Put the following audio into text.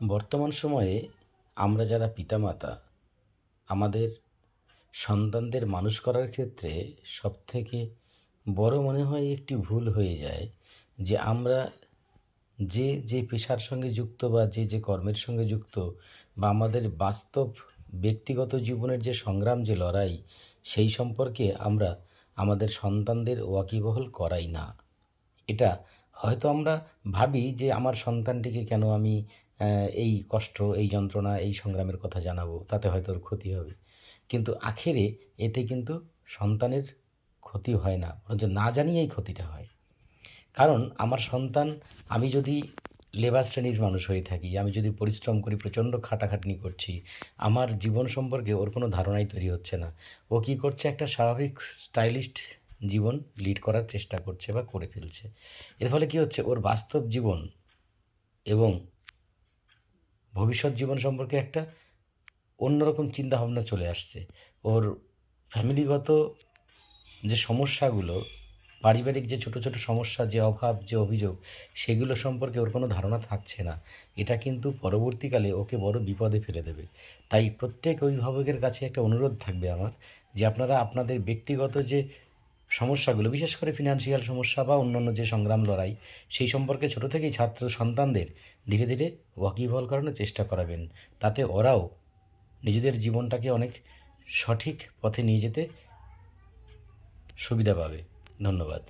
বর্তমান সময়ে আমরা যারা পিতামাতা, আমাদের সন্তানদের মানুষ করার ক্ষেত্রে সবথেকে বড় মনে হয় একটি ভুল হয়ে যায় যে আমরা যে যে পেশার সঙ্গে যুক্ত বা যে যে কর্মের সঙ্গে যুক্ত বা আমাদের বাস্তব ব্যক্তিগত জীবনের যে সংগ্রাম, যে লড়াই, সেই সম্পর্কে আমরা আমাদের সন্তানদের ওয়াকিবহল করাই না। এটা হয়তো আমরা ভাবি যে আমার সন্তানটিকে কেন আমি এই কষ্ট, এই যন্ত্রণা, এই সংগ্রামের কথা জানাব, তাতে হয়তো ওর ক্ষতি হবে। কিন্তু আখেরে এতে কিন্তু সন্তানের ক্ষতি হয় না, বরঞ্চ না জানিয়েই ক্ষতিটা হয়। কারণ আমার সন্তান, আমি যদি লেবার শ্রেণির মানুষ হয়ে থাকি, আমি যদি পরিশ্রম করি, প্রচণ্ড খাটাখাটনি করছি, আমার জীবন সম্পর্কে ওর কোনো ধারণাই তৈরি হচ্ছে না। ও কী করছে? একটা স্বাভাবিক স্টাইলিস্ট জীবন লিড করার চেষ্টা করছে বা করে ফেলছে। এর ফলে কী হচ্ছে? ওর বাস্তব জীবন এবং ভবিষ্যৎ জীবন সম্পর্কে একটা অন্যরকম চিন্তাভাবনা চলে আসছে। ওর ফ্যামিলিগত যে সমস্যাগুলো, পারিবারিক যে ছোট ছোট সমস্যা, যে অভাব, যে অভিযোগ, সেগুলো সম্পর্কে ওর কোনো ধারণা থাকছে না। এটা কিন্তু পরবর্তীকালে ওকে বড় বিপদে ফেলে দেবে। তাই প্রত্যেক অভিভাবকের কাছে একটা অনুরোধ থাকবে আমার যে আপনারা আপনাদের ব্যক্তিগত যে সমস্যাগুলো, বিশেষ করে ফিনান্সিয়াল সমস্যা বা অন্যান্য যে সংগ্রাম লড়াই, সেই সম্পর্কে ছোট থেকেই ছাত্র সন্তানদের ধীরে ধীরে ওয়াকিবহল করানোর চেষ্টা করাবেন। তাতে ওরাও নিজেদের জীবনটাকে অনেক সঠিক পথে নিয়ে যেতে সুবিধা পাবে। ধন্যবাদ।